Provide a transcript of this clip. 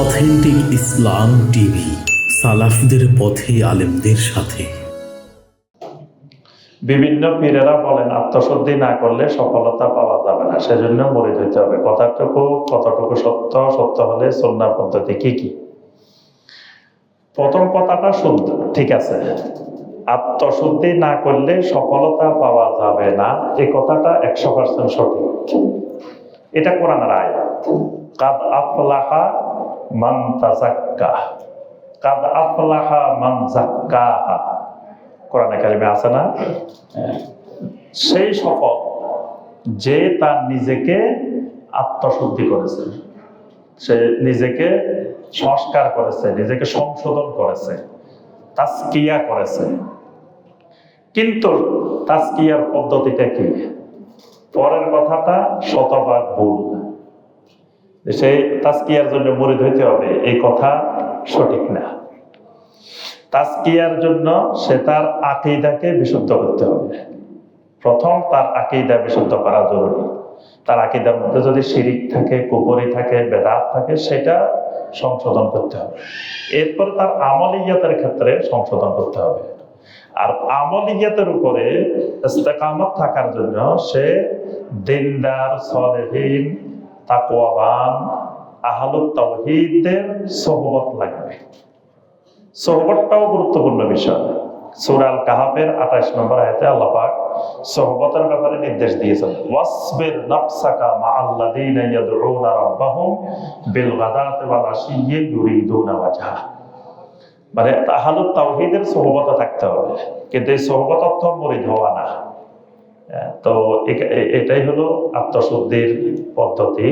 Authentic ইসলাম TV, সালাফদের পথে আলেমদের সাথে। বিভিন্ন পীরেরা বলেন, আত্মশুদ্ধি না করলে সফলতা পাওয়া যাবে না, সেজন্য মরে দিতে হবে। কথাটুকু, কতটুকু সত্য? সত্য হলে সন্না পদ্ধতি কি কি? প্রথম কথাটা শুদ্ধ, ঠিক আছে। আত্মশুদ্ধি না করলে সফলতা পাওয়া যাবে না এই কথাটা একশো পার্সেন্ট সঠিক। এটা কোরআনের আয়াত। কাদ আফলাহা মান তাজাক্কা কাদ আফলাহা মান জাক্কাহা কোরআনে কারিমে আছে না? সেই সফল যে তার নিজেকে আত্মশুদ্ধি করেছে, সে নিজেকে সংস্কার করেছে, নিজেকে সংশোধন করেছে তাস্কিয়া করেছে। কিন্তু তাস্কিয়ার পদ্ধতিটা কি? পরের কথাটা শতভাগ ভুল। সে তাস্কিয়ার জন্য মরিদ হইতে হবে। এই কথা সঠিক না। তাস্কিয়ার জন্য সে তার আকিদাকে বিশুদ্ধ করতে হবে। প্রথম তার আকিদা বিশুদ্ধ করা জরুরি। তার আকিদার মধ্যে যদি শিরিক থাকে কুপুরি থাকে, বেদাত থাকে, সেটা সংশোধন করতে হবে। এরপর তার আমলিয়াতের ক্ষেত্রে সংশোধন করতে হবে। আর আমলিয়াতের উপরে থাকার জন্য সে দিনদার, সলেহীন তাকওয়াবান আহলুত তাওহীদের সোহবত লাগবে। সোহবতটাও গুরুত্বপূর্ণ বিষয়। সুরাল কাহাবের আঠাশ নম্বর আয়াতে আল্লাহ পাক সোহবতের ব্যাপারে নির্দেশ দিয়েছেন, ওয়াসবির নাফসাকা মা আল্লাযীনা ইয়াদউনা রাব্বাহুম বিল গাদাতি ওয়াল আশিয়্যি ইউরিদুনা ওয়াজহা। মানে তাহালুত তাওহীদের সোহবতে থাকতে হবে, কিন্তু এই সোহবত অর্থ মরিদ হওয়া না। তো এ- এ- এটাই হলো আত্মশুদ্ধির পদ্ধতি।